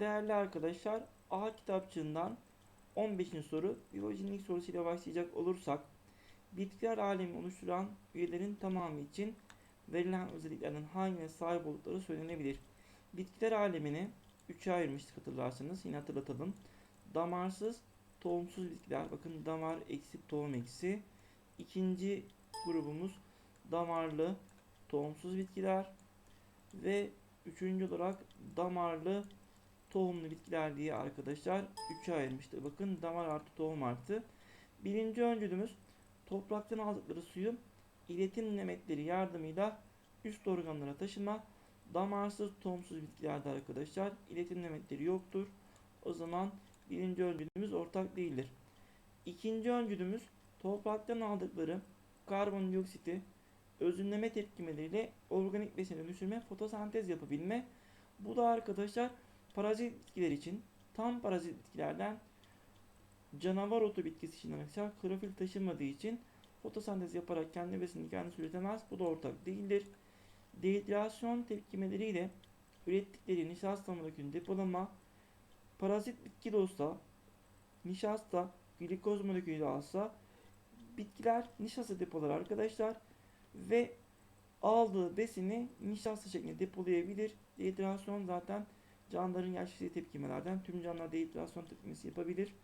Değerli arkadaşlar, A kitapçığından 15. soru biyolojinin ilk sorusuyla başlayacak olursak bitkiler alemi oluşturan üyelerin tamamı için verilen özelliklerden hangisine sahip oldukları söylenebilir. Bitkiler alemini üçe ayırmıştık hatırlarsanız yine hatırlatalım. Damarsız, tohumsuz bitkiler. Bakın damar eksi tohum eksi. İkinci grubumuz damarlı, tohumsuz bitkiler. Ve üçüncü olarak damarlı, tohumlu bitkiler diye arkadaşlar üçe ayırmıştır. Bakın damar artı tohum artı. Birinci öncülümüz topraktan aldıkları suyu iletim nemetleri yardımıyla üst organlara taşıma. Damarsız tohumsuz bitkilerde arkadaşlar iletim nemetleri yoktur. O zaman birinci öncülümüz ortak değildir. İkinci öncülümüz topraktan aldıkları karbondioksiti özünleme tepkimeleriyle organik besine dönüştürme, fotosentez yapabilme. Bu da arkadaşlar parazit bitkiler için tam parazit bitkilerden canavar otu bitkisi için arkadaşlar klorofil taşımadığı için fotosentez yaparak kendi besinini kendisi üretemez. Bu da ortak değildir. Dehidrasyon tepkimeleriyle ürettikleri nişasta molekülünü depolama parazit bitki de olsa nişasta glikoz molekülü de alsa bitkiler nişasta depolar arkadaşlar ve aldığı besini nişasta şeklinde depolayabilir. Dehidrasyon zaten canlıların yaşlı tepkimelerden tüm canlılar dehidrasyon tepkimesi yapabilir.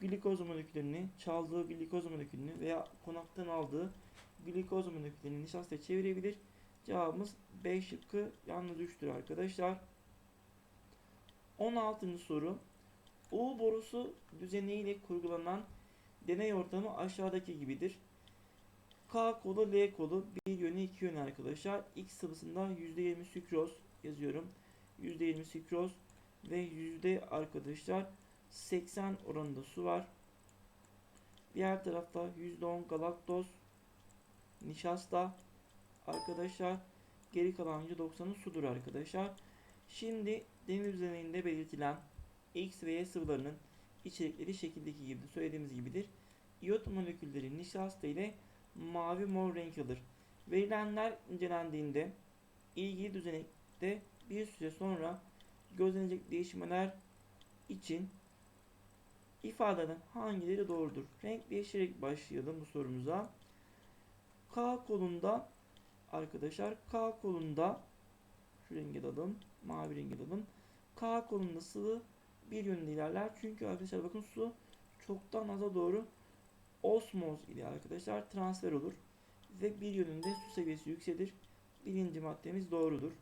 Glikoz moleküllerini, çaldığı glikoz molekülünü veya konaktan aldığı glikoz moleküllerini nişastaya çevirebilir. Cevabımız B şıkkı yalnız 3'tür arkadaşlar. 16. soru. U borusu düzeniyle kurgulanan deney ortamı aşağıdaki gibidir. K kolu, L kolu bir yönü iki yönü arkadaşlar. X sıvısında %20 sükroz yazıyorum. %20 sükroz ve yüzde arkadaşlar 80 oranında su var. Diğer tarafta %10 galaktoz nişasta arkadaşlar. Geri kalan %90'ı sudur arkadaşlar. Şimdi deniz yüzeyinde belirtilen X ve Y sıvılarının içerikleri şekildeki gibi söylediğimiz gibidir. İyot molekülleri nişasta ile mavi mor renk alır. Verilenler incelendiğinde ilgili düzenekte bir süre sonra gözlenecek değişmeler için ifadeden hangileri doğrudur? Renk değiştirerek başlayalım bu sorumuza. K kolunda arkadaşlar K kolunda şu rengi alalım. Mavi rengi alalım. K kolunda sıvı bir yönde ilerler. Çünkü arkadaşlar bakın su çoktan aza doğru osmoz ile arkadaşlar transfer olur. Ve bir yönünde su seviyesi yükselir. Birinci maddemiz doğrudur.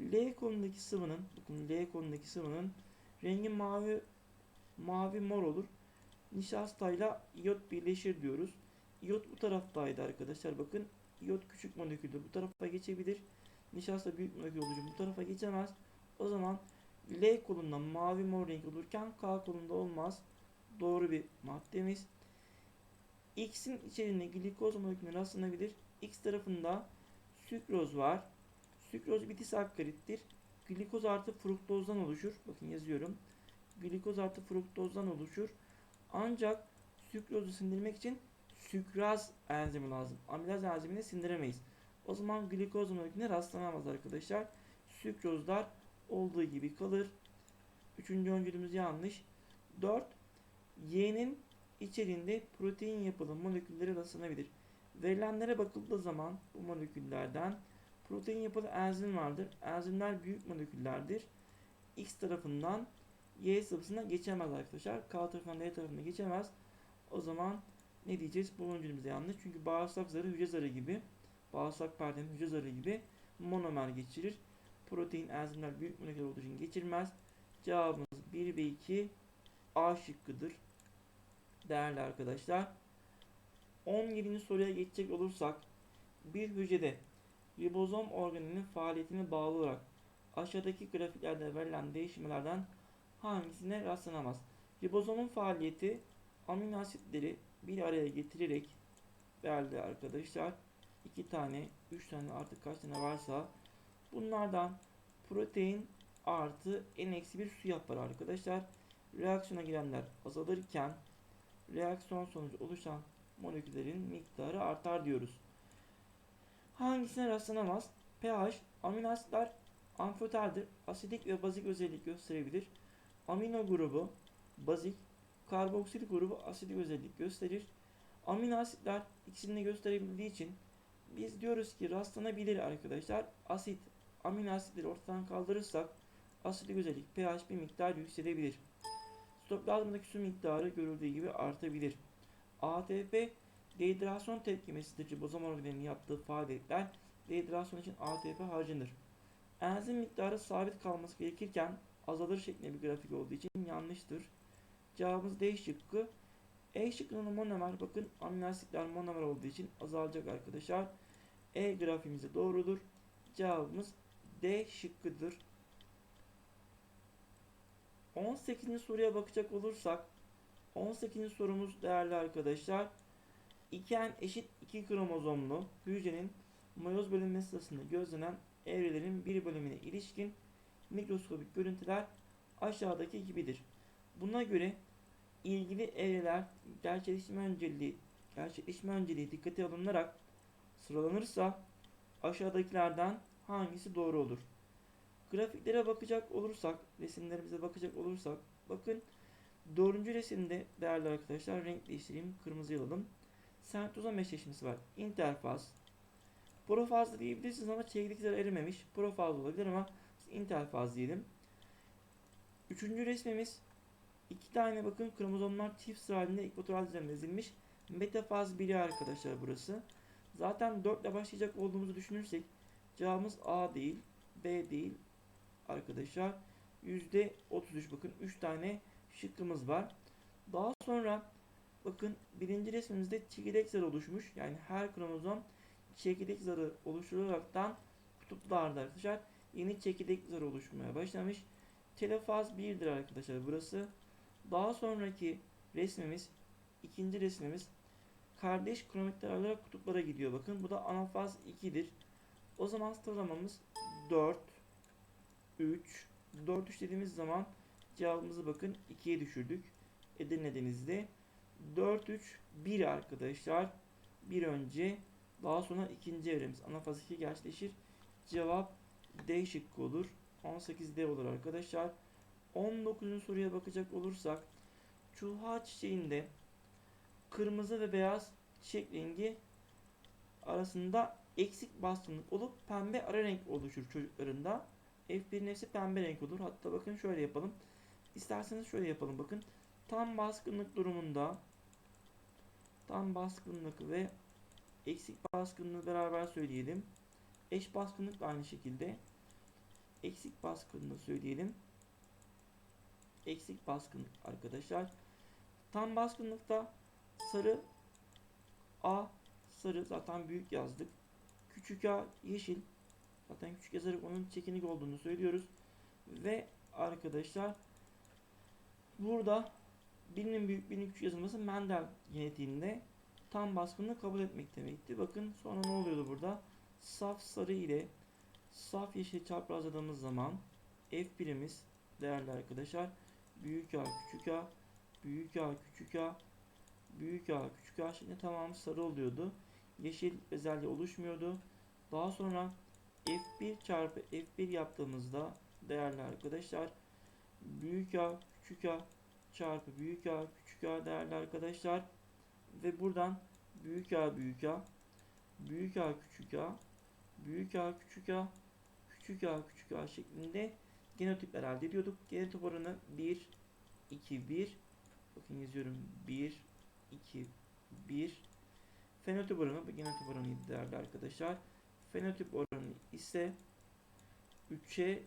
L konudaki sıvının bakın L konudaki sıvının rengi mavi mavi mor olur. Nişastayla iyot birleşir diyoruz. İyot bu taraftaydı arkadaşlar. Bakın iyot küçük moleküldür. Bu tarafa geçebilir. Nişasta büyük molekül olunca bu tarafa geçemez. O zaman L kolunda mavi mor renk olurken K kolunda olmaz. Doğru bir maddemiz. X'in içeriğinde glikoz molekülüne rastlanabilir. X tarafında sükroz var. Sükroz bitisakkarittir. Glikoz artı fruktozdan oluşur. Bakın yazıyorum. Glikoz artı fruktozdan oluşur. Ancak sükrozu sindirmek için sükraz enzimi lazım. Amilaz enzimini sindiremeyiz. O zaman glikoz molekülüne rastlanamaz arkadaşlar. Sükrozlar olduğu gibi kalır. Üçüncü öncülümüz yanlış. 4. Y'nin içeriğinde protein yapılı molekülleri rastlanabilir. Verilenlere bakıldığı zaman bu moleküllerden protein yapılı enzim vardır. Enzimler büyük moleküllerdir. X tarafından Y sıvısına geçemez arkadaşlar. K tarafından D tarafına geçemez. O zaman ne diyeceğiz? Bu öncülümüz yanlış. Çünkü bağırsak zarı hücre zarı gibi bağırsak perdenin hücre zarı gibi monomer geçirir. Protein enzimler büyük moleküler olduğu için geçirmez. Cevabımız 1 ve 2 A şıkkıdır. Değerli arkadaşlar. 17. soruya geçecek olursak bir hücrede ribozom organının faaliyetine bağlı olarak aşağıdaki grafiklerde verilen değişimlerden hangisine rastlanamaz? Ribozomun faaliyeti amino asitleri bir araya getirerek değerli arkadaşlar iki tane, üç tane artık kaç tane varsa bunlardan protein artı n-1 su yapar arkadaşlar. Reaksiyona girenler azalırken reaksiyon sonucu oluşan moleküllerin miktarı artar diyoruz. Hangisine rastlanamaz? pH, amino asitler amfoterdir. Asidik ve bazik özellik gösterebilir. Amino grubu bazik, karboksil grubu asidik özellik gösterir. Amino asitler ikisini gösterebildiği için biz diyoruz ki rastlanabilir arkadaşlar. Asit, amino asitleri ortadan kaldırırsak asidik özellik pH bir miktar yükselebilir. Stoplazmadaki su miktarı görüldüğü gibi artabilir. ATP dehidrasyon tepkimesidir. Ribozom organelinin yaptığı faaliyetler dehidrasyon için ATP harcanır. Enzim miktarı sabit kalması gerekirken azalır şeklinde bir grafik olduğu için yanlıştır. Cevabımız D şıkkı. E şıkkının monomer bakın amino asitler monomer olduğu için azalacak arkadaşlar. E grafiğimiz de doğrudur. Cevabımız D şıkkıdır. 18. soruya bakacak olursak 18. sorumuz değerli arkadaşlar. İken eşit iki kromozomlu hücrenin mayoz bölünmesi sırasında gözlenen evrelerin bir bölümüne ilişkin mikroskobik görüntüler aşağıdaki gibidir. Buna göre ilgili evreler gerçekleşme önceliği, gerçekleşme önceliği dikkate alınarak sıralanırsa aşağıdakilerden hangisi doğru olur? Grafiklere bakacak olursak, resimlerimize bakacak olursak, bakın dördüncü resimde değerli arkadaşlar renk değiştireyim, kırmızı alalım. Sentrozom eşleşmesi var. İnterfaz. Profaz diyebilirsiniz ama çekirdekler erimemiş. Profaz olabilir ama interfaz diyelim. Üçüncü resmimiz iki tane bakın kromozomlar çift sıra halinde ekvatoral düzenle dizilmiş. Metafaz biri arkadaşlar burası. Zaten 4 ile başlayacak olduğumuzu düşünürsek cevabımız A değil, B değil arkadaşlar. %33 bakın 3 tane şıkkımız var. Daha sonra bakın birinci resmimizde çekirdek zarı oluşmuş. Yani her kromozom çekirdek zarı oluşturularaktan kutuplarda arkadaşlar yeni çekirdek zarı oluşmaya başlamış. Telefaz 1'dir arkadaşlar burası. Daha sonraki resmimiz ikinci resmimiz kardeş kromatitler alarak kutuplara gidiyor. Bakın bu da anafaz 2'dir. O zaman sıralamamız 4 3 4 3 dediğimiz zaman cevabımızı bakın 2'ye düşürdük. Edirne Deniz'de 4 3 1 arkadaşlar. Bir önce daha sonra ikinci evremiz anafaz 2 gerçekleşir. Cevap D şıkkı olur. 18D olur arkadaşlar. 19. soruya bakacak olursak çulha çiçeğinde kırmızı ve beyaz çiçek rengi arasında eksik baskınlık olup pembe ara renk oluşur çocuklarında. F1'in hepsi pembe renk olur. Hatta bakın şöyle yapalım. İsterseniz şöyle yapalım bakın. Tam baskınlık durumunda tam baskınlık ve eksik baskınlığı beraber söyleyelim. Eş baskınlık da aynı şekilde. Eksik baskınlığı söyleyelim. Eksik baskınlık arkadaşlar. Tam baskınlıkta sarı A sarı zaten büyük yazdık. Küçük A yeşil. Zaten küçük yazarak onun çekinik olduğunu söylüyoruz. Ve arkadaşlar burada birinin büyük birinin küçük yazılması Mendel genetiğinde tam baskınlığı kabul etmek demekti. Bakın sonra ne oluyordu burada? Saf sarı ile saf yeşil çaprazladığımız zaman F1'imiz değerli arkadaşlar büyük A küçük A büyük A küçük A büyük A küçük A şeklinde tamamı sarı oluyordu. Yeşil bezelye oluşmuyordu. Daha sonra F1 çarpı F1 yaptığımızda değerli arkadaşlar büyük A küçük A çarpı büyük A küçük A değerli arkadaşlar ve buradan büyük A büyük A büyük A küçük A büyük A küçük A küçük A küçük A şeklinde genotipler elde ediyorduk. Genotip oranı 1 2 1 bakın yazıyorum 1 2 1 fenotip oranı bu genotip oranıydı değerli arkadaşlar. Fenotip oranı ise 3'e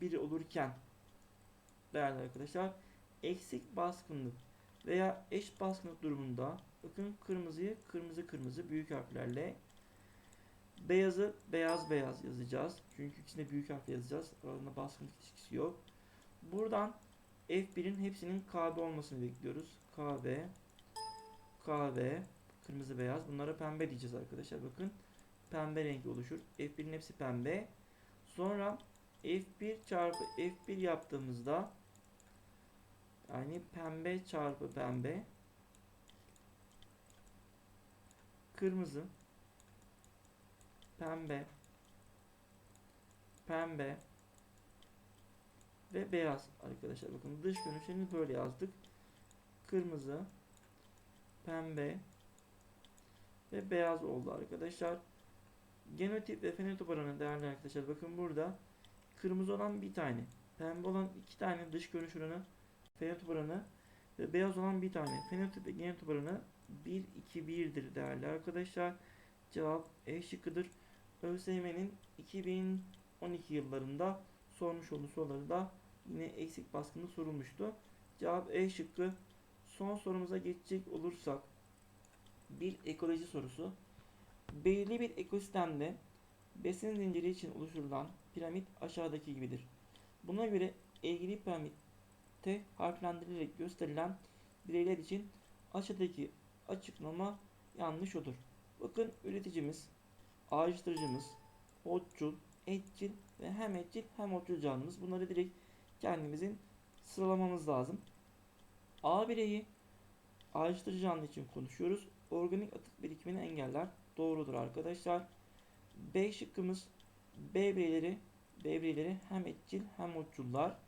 1 olurken değerli arkadaşlar eksik baskınlık veya eş baskınlık durumunda bakın kırmızıyı kırmızı kırmızı büyük harflerle beyazı beyaz beyaz yazacağız. Çünkü ikisinde büyük harfle yazacağız. Aralarında baskınlık ilişkisi yok. Buradan F1'in hepsinin KB olmasını bekliyoruz. KB KB kırmızı beyaz. Bunlara pembe diyeceğiz arkadaşlar. Bakın pembe rengi oluşur. F1'in hepsi pembe. Sonra F1 çarpı F1 yaptığımızda yani pembe çarpı pembe kırmızı pembe pembe ve beyaz arkadaşlar. Bakın dış görünüşlerini böyle yazdık. Kırmızı, pembe ve beyaz oldu arkadaşlar. Genotip ve fenotip oranı değerli arkadaşlar. Bakın burada kırmızı olan bir tane, pembe olan iki tane dış görünüş oranı, fenotip oranı ve beyaz olan bir tane. Fenotip ve genotip oranı 1 2 1'dir değerli arkadaşlar. Cevap E şıkkıdır. ÖSYM'nin 2012 yıllarında sormuş olduğu soruları da yine eksik baskında sorulmuştu. Cevap E şıkkı. Son sorumuza geçecek olursak bir ekoloji sorusu. Belirli bir ekosistemde besin zinciri için oluşturulan piramit aşağıdaki gibidir. Buna göre ilgili piramitte harflendirilerek gösterilen bireyler için aşağıdaki açıklama yanlış olur. Bakın üreticimiz, ayrıştırıcımız, otçul, etçil ve hem etçil hem otçul canlımız. Bunları direkt kendimizin sıralamamız lazım. A bireyi ayrıştırıcı canlı için konuşuyoruz. Organik atık birikimini engeller. Doğrudur arkadaşlar. B şıkkımız B bireyleri B bireyleri hem etçil hem otçullar.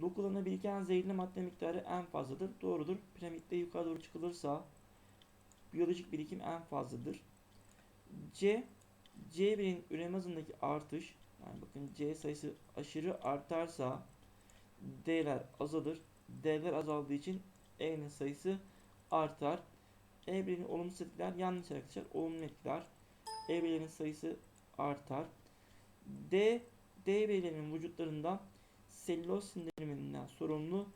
Dokularına biriken zehirli madde miktarı en fazladır. Doğrudur. Piramitte yukarı doğru çıkılırsa biyolojik birikim en fazladır. C C bireyin üreme hızındaki artış yani bakın C sayısı aşırı artarsa D'ler azalır. D'ler azaldığı için E'nin sayısı artar. E bireyin olumsuz etkiler yanlış arkadaşlar. Olumlu etkiler. E bireylerin sayısı artar. D D bireylerinin vücutlarında selüloz sindiriminden sorumlu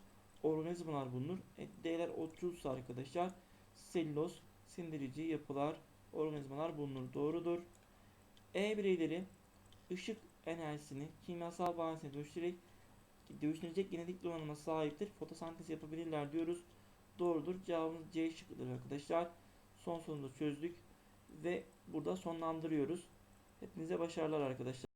organizmalar bulunur. E, D'ler otçulsa arkadaşlar selüloz sindirici yapılar, organizmalar bulunur. Doğrudur. E bireyleri ışık enerjisini kimyasal bağıntısına dönüştürerek dönüştürecek genetik donanıma sahiptir. Fotosentez yapabilirler diyoruz. Doğrudur. Cevabımız C şıkkıdır arkadaşlar. Son sorunu da çözdük ve burada sonlandırıyoruz. Hepinize başarılar arkadaşlar.